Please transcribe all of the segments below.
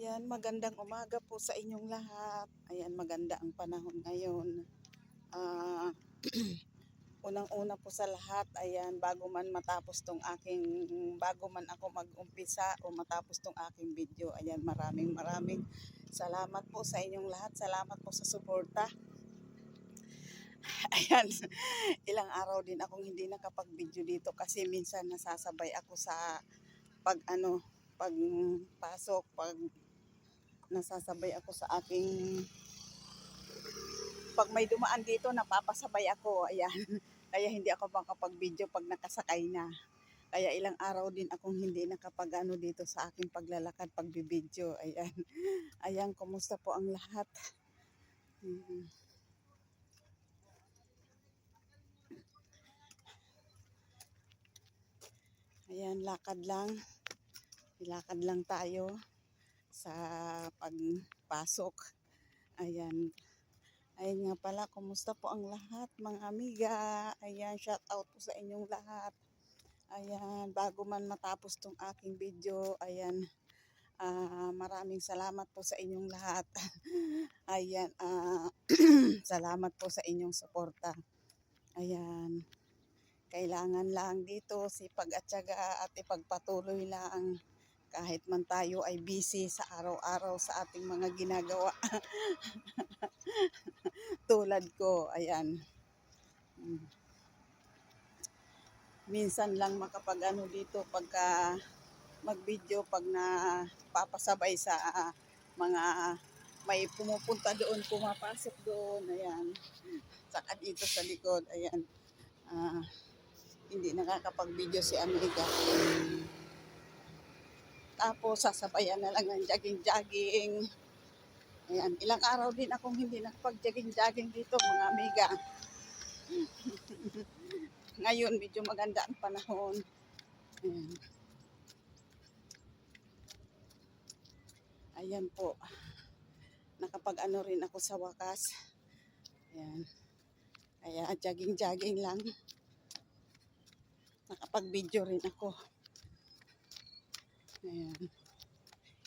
Ayan, magandang umaga po sa inyong lahat. Ayan, maganda ang panahon ngayon. Ah, unang-una po sa lahat, ayan, bago man matapos tong aking, bago man ako mag-umpisa o matapos tong aking video, ayan, maraming maraming salamat po sa inyong lahat. Salamat po sa suporta. Ayan, ilang araw din akong hindi nakapag-video dito kasi minsan nasasabay ako sa pag ano, pag pasok, pag nasasabay ako sa aking pag may dumaan dito, napapasabay ako. Ayan. Kaya hindi ako makapag-video pag nakasakay na. Kaya ilang araw din akong hindi nakapag-ano dito sa aking paglalakad, pagbibideo. Ayan. Ayan, kumusta po ang lahat? Mm. Ayan, lakad lang. Lakad lang tayo sa pagpasok. Ayan. Ayan nga pala, kumusta po ang lahat mga amiga? Ayan, shout out po sa inyong lahat. Ayan, bago man matapos tong aking video, ayan, ah, maraming salamat po sa inyong lahat. ayan, ah, salamat po sa inyong suporta. Ayan, kailangan lang dito sipag at syaga at ipagpatuloy lang kahit man tayo ay busy sa araw-araw sa ating mga ginagawa. Tulad ko, ayan. Mm. Minsan lang makapag ano dito pagka mag-video pag na papasabay sa mga may pumupunta doon, pumapasok doon, ayan. Saka dito sa likod, ayan. Ah, hindi nakakapag-video si Amiga. Tapos sasabayan na lang ng jogging-jogging. Ayan, ilang araw din akong hindi nakapag-jogging-jogging dito mga amiga. Ngayon medyo maganda ang panahon. Ayan. Ayan po. Nakapag-ano rin ako sa wakas. Ayan. Kaya jogging-jogging lang. Nakapag-video rin ako. Ayan.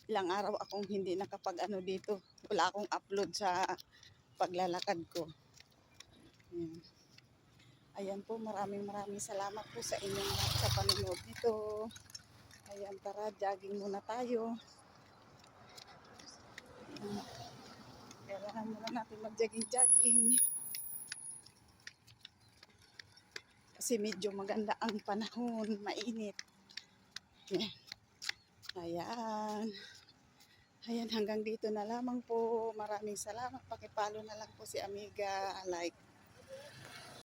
Ilang araw akong hindi nakapag-ano dito. Wala akong upload sa paglalakad ko. Ayan. Ayan po, maraming maraming salamat po sa inyong lahat sa panonood nito. Ayan, tara, jogging muna tayo. Ayan. Kailangan muna natin mag-jogging-jogging. Kasi medyo maganda ang panahon, mainit. Ayan. Ayan. Ayan, hanggang dito na lamang po. Maraming salamat. Pakipalo na lang po si Amiga. Like.